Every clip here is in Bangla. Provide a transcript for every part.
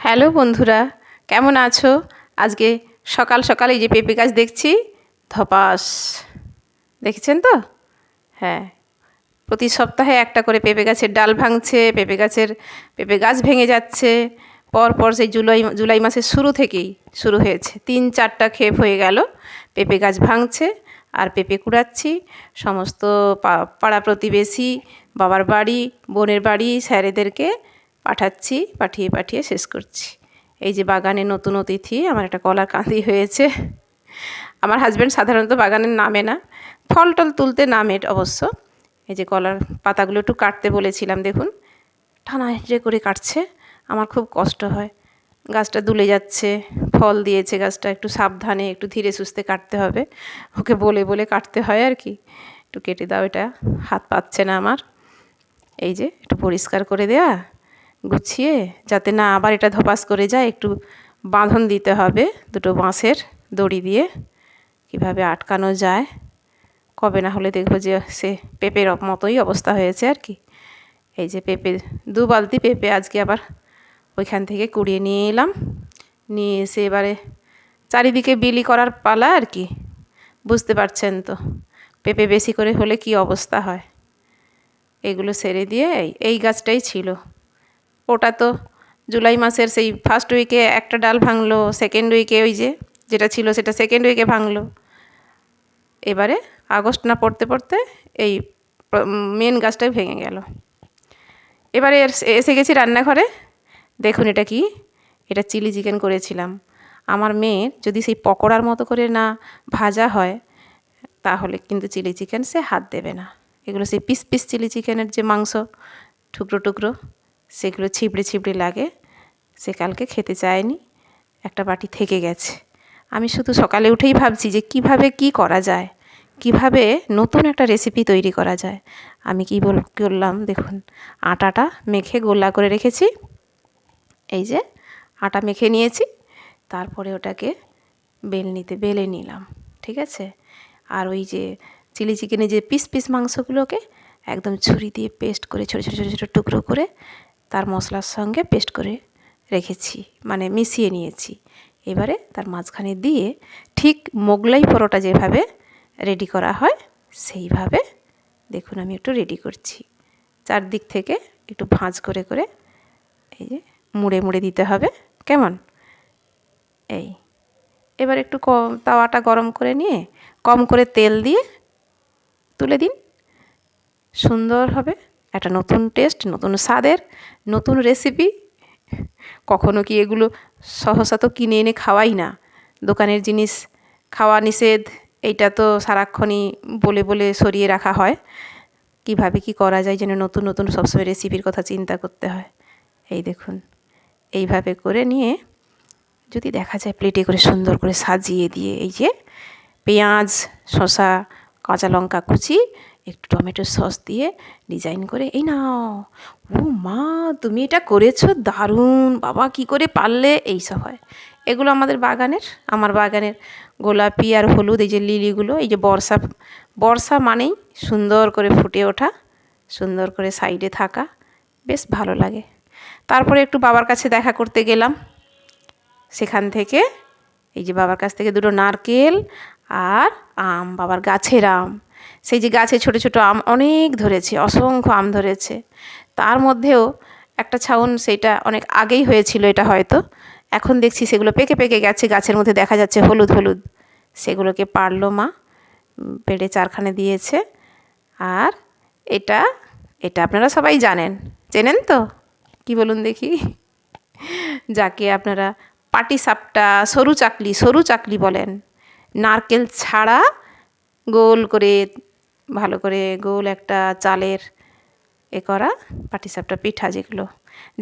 হ্যালো বন্ধুরা, কেমন আছো? আজকে সকাল সকাল এই যে পেঁপে গাছ দেখছি, ধপাস। দেখেছেন তো? হ্যাঁ প্রতি সপ্তাহে একটা করে পেঁপে গাছের ডাল ভাঙছে, পেঁপে গাছের, পেঁপে গাছ ভেঙে যাচ্ছে। পর পর সেই জুলাই জুলাই মাসের শুরু থেকেই শুরু হয়েছে। তিন চারটা ক্ষেপ হয়ে গেল, পেঁপে গাছ ভাঙছে, আর পেঁপে কুড়াচ্ছি। সমস্ত পাড়া প্রতিবেশী, বাবার বাড়ি, বোনের বাড়ি, স্যারেদেরকে পাঠাচ্ছি, পাঠিয়ে পাঠিয়ে শেষ করছি। এই যে বাগানে নতুন অতিথি, আমার একটা কলার কাঁদি হয়েছে। আমার হাজব্যান্ড সাধারণত বাগানের নামে না ফল টল তুলতে নামে অবশ্য। এই যে কলার পাতাগুলো একটু কাটতে বলেছিলাম, দেখুন। টানা হেঁচড়ে করে কাটছে, আমার খুব কষ্ট হয়। গাছটা দুলে যাচ্ছে, ফল দিয়েছে গাছটা, একটু সাবধানে, একটু ধীরে সুস্থে কাটতে হবে। ওকে বলে বলে কাটতে হয় আর কি। একটু কেটে দাও এটা, হাত পাচ্ছে না আমার। এই যে, একটু পরিষ্কার করে দেওয়া গুছিয়ে, যাতে না আবার এটা ধপাস করে যায়, একটু বাঁধন দিতে হবে দুটো বাঁশের দড়ি দিয়ে, কীভাবে আটকানো যায়। কবে না হলে দেখব যে সে পেঁপের মতোই অবস্থা হয়েছে আর কি। এই যে পেঁপে দু বালতি পেঁপে আজকে আবার ওইখান থেকে কুড়িয়ে নিয়ে এলাম। নিয়ে এসে এবারে চারিদিকে বিলি করার পালা আর কি। বুঝতে পারছেন তো, পেঁপে বেশি করে হলে কি অবস্থা হয়। এগুলো সেরে দিয়ে এই এই গাছটাই ছিল। ওটা তো জুলাই মাসের সেই ফার্স্ট উইকে একটা ডাল ভাঙলো সেকেন্ড উইকে ওই যে যেটা ছিল সেটা সেকেন্ড উইকে ভাঙলো। এবারে আগস্ট না পড়তে পড়তে এই মেন গাছটাই ভেঙে গেল। এবারে এসে গেছি রান্নাঘরে। দেখুন এটা কি? এটা চিলি চিকেন করেছিলাম। আমার মেয়ের যদি সেই পকোড়ার মতো করে না ভাজা হয়, তাহলে কিন্তু চিলি চিকেন সে হাত দেবে না। এগুলো সেই পিস পিস চিলি চিকেনের যে মাংস, টুকরো টুকরো। সেগুলো ছিপড়ে ছিবড়ে লাগে। সে কালকে খেতে চায়নি। একটা বাটি থেকে গেছে। আমি শুধু সকালে উঠেই ভাবছি যে কীভাবে কি করা যায়? কীভাবে নতুন একটা রেসিপি তৈরি করা যায়? আমি কি বল, করলাম, দেখুন, আটাটা মেখে গোল্লা করে রেখেছি। এই যে, আটা মেখে নিয়েছি। তারপরে ওটাকে বেলনিতে বেলে নিলাম, ঠিক আছে? আর ওই যে চিলি চিকেনে যে পিস পিস মাংসগুলোকে একদম ছুরি দিয়ে পেস্ট করে ছোটো ছোটো ছোটো ছোটো টুকরো করে তার মশলার সঙ্গে পেস্ট করে রেখেছি মানে মিশিয়ে নিয়েছি। এবারে তার মাঝখানে দিয়ে ঠিক মোগলাই পরোটা যেভাবে রেডি করা হয়, সেইভাবে দেখুন আমি একটু রেডি করছি। চারদিক থেকে একটু ভাঁজ করে করে এই যে মুড়ে মুড়ে দিতে হবে। কেমন? এই। এবার একটু তাওয়াটা গরম করে নিয়ে কম করে তেল দিয়ে তুলে দিন। সুন্দর হবে। একটা নতুন টেস্ট, নতুন স্বাদের, নতুন রেসিপি কখনো কি এগুলো সহসা তো কিনে এনে খাওয়াই না? দোকানের জিনিস খাওয়া নিষেধ, এইটা তো সারাক্ষণই বলে বলে সরিয়ে রাখা হয়। কীভাবে কি করা যায় যেন নতুন নতুন সবসময় রেসিপির কথা চিন্তা করতে হয়? এই দেখুন, এইভাবে করে নিয়ে যদি দেখা যায় প্লেটে করে সুন্দর করে সাজিয়ে দিয়ে এই যে পেঁয়াজ, শসা, কাঁচা লঙ্কা কুচি একটু টমেটো সস দিয়ে ডিজাইন করে, এই নাও। ও মা, তুমি এটা করেছ? দারুণ! বাবা, কি করে পারলে? এইসব হয়। এগুলো আমাদের বাগানের, আমার বাগানের গোলাপি আর হলুদ, এই যে লিলিগুলো, এই যে বর্ষা বর্ষা মানেই সুন্দর করে ফুটে ওঠা, সুন্দর করে সাইডে থাকা, বেশ ভালো লাগে। তারপরে একটু বাবার কাছে দেখা করতে গেলাম। সেখান থেকে এই যে বাবার কাছ থেকে দুটো নারকেল আর আম, বাবার গাছের আম। সেই যে গাছে ছোটো ছোটো আম অনেক ধরেছে, অসংখ্য আম ধরেছে। তার মধ্যেও একটা ছাউন সেইটা অনেক আগেই হয়েছিল এটা হয়তো। এখন দেখছি সেগুলো পেকে পেকে গেছে, গাছের মধ্যে দেখা যাচ্ছে হলুদ হলুদ। সেগুলোকে পারল মা পেড়ে চারখানে দিয়েছে। আর এটা এটা আপনারা সবাই জানেন। চেনেন তো? কি বলুন দেখি? যাকে আপনারা পাটি সাপটা সরু চাকলি সরু চাকলি বলেন। নারকেল ছাড়া গোল করে, ভালো করে গোল একটা চালের এ করা পাটিসাপটা পিঠা যেগুলো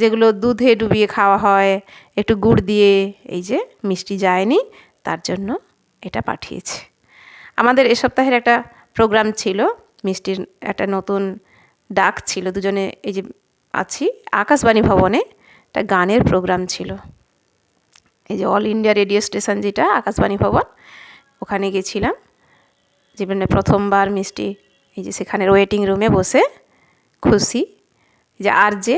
যেগুলো দুধে ডুবিয়ে খাওয়া হয়, একটু গুড় দিয়ে এই যে মিষ্টি যায়নি, তার জন্য এটা পাঠিয়েছে। আমাদের এ সপ্তাহের একটা প্রোগ্রাম ছিল, মিষ্টির একটা নতুন ডাক ছিল, দুজনে এই যে আছি, আকাশবাণী ভবনে একটা গানের প্রোগ্রাম ছিল। এই যে অল ইন্ডিয়া রেডিও স্টেশন যেটা, আকাশবাণী ভবন, ওখানে গেছিলাম। জীবনে প্রথমবার মিষ্টি, এই যে সেখানের ওয়েটিং রুমে বসে খুশি যে আর যে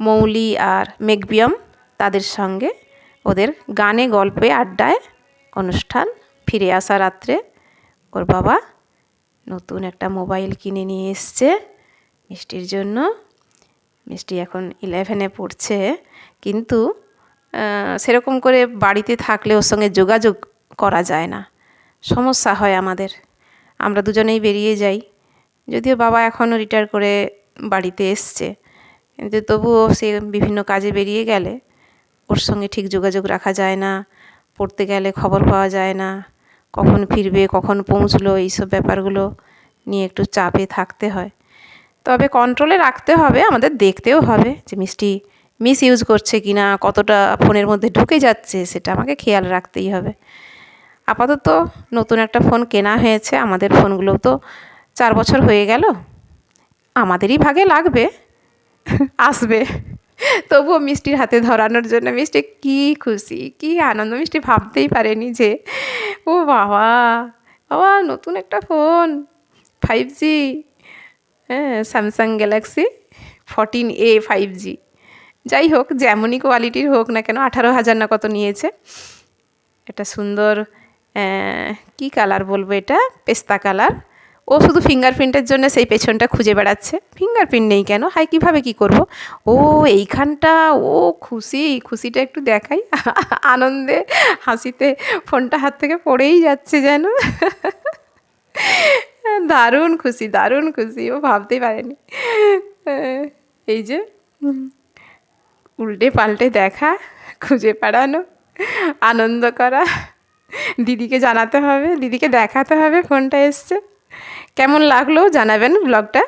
মৌলি আর মেঘবিয়ম তাদের সঙ্গে ওদের গানে, গল্পে, আড্ডায় অনুষ্ঠান, ফিরে আসা রাত্রে ওর বাবা নতুন একটা মোবাইল কিনে নিয়ে এসছে মিষ্টির জন্য। মিষ্টি এখন ইলেভেনে পড়ছে, কিন্তু সেরকম করে বাড়িতে থাকলে ওর সঙ্গে যোগাযোগ করা যায় না। সমস্যা হয় আমাদের। আমরা দুজনেই বেরিয়ে যাই। যদিও বাবা এখনও রিটায়ার করে বাড়িতে এসছে। কিন্তু তবুও সে বিভিন্ন কাজে বেরিয়ে গেলে ওর সঙ্গে ঠিক যোগাযোগ রাখা যায় না, পড়তে গেলে খবর পাওয়া যায় না, কখন ফিরবে, কখন পৌঁছলো, এইসব ব্যাপারগুলো নিয়ে একটু চাপে থাকতে হয়। তবে কন্ট্রোলে রাখতে হবে, আমাদের দেখতেও হবে যে মিষ্টি মিস ইউজ করছে কি না কতটা ফোনের মধ্যে ঢুকে যাচ্ছে, সেটা আমাকে খেয়াল রাখতেই হবে। আপাতত নতুন একটা ফোন কেনা হয়েছে, আমাদের ফোনগুলো তো চার বছর হয়ে গেল। আমাদেরই ভাগে লাগবে, আসবে। তবুও মিষ্টির হাতে ধরানোর জন্য মিষ্টি কী খুশি, কী আনন্দ, মিষ্টি ভাবতেই পারেনি যে, ও বাবা বাবা, নতুন একটা ফোন ফাইভ জি হ্যাঁ Samsung Galaxy fourteen A five G যাই হোক, যেমনই কোয়ালিটির হোক না কেন, আঠারো হাজার না কত নিয়েছে। একটা সুন্দর কী কালার বলব এটা? পেস্তা কালার ও শুধু ফিঙ্গারপ্রিন্টের জন্য সেই পেছনটা খুঁজে বেড়াচ্ছে। ফিঙ্গারপ্রিন্ট নেই কেন? হাই কীভাবে কী করব? ও এইখানটা, ও খুশি, খুশিটা একটু দেখাই। আনন্দে, হাসিতে, ফোনটা হাত থেকে পড়েই যাচ্ছে যেন। দারুণ খুশি দারুণ খুশি। ও ভাবতেই পারেনি। এই যে, উল্টে পাল্টে দেখা, খুঁজে পাড়ানো আনন্দ করা। দিদিকে জানাতে হবে দিদিকে দেখাতে হবে ফোনটা এসছে। কেমন লাগল জানাবেন ব্লগটা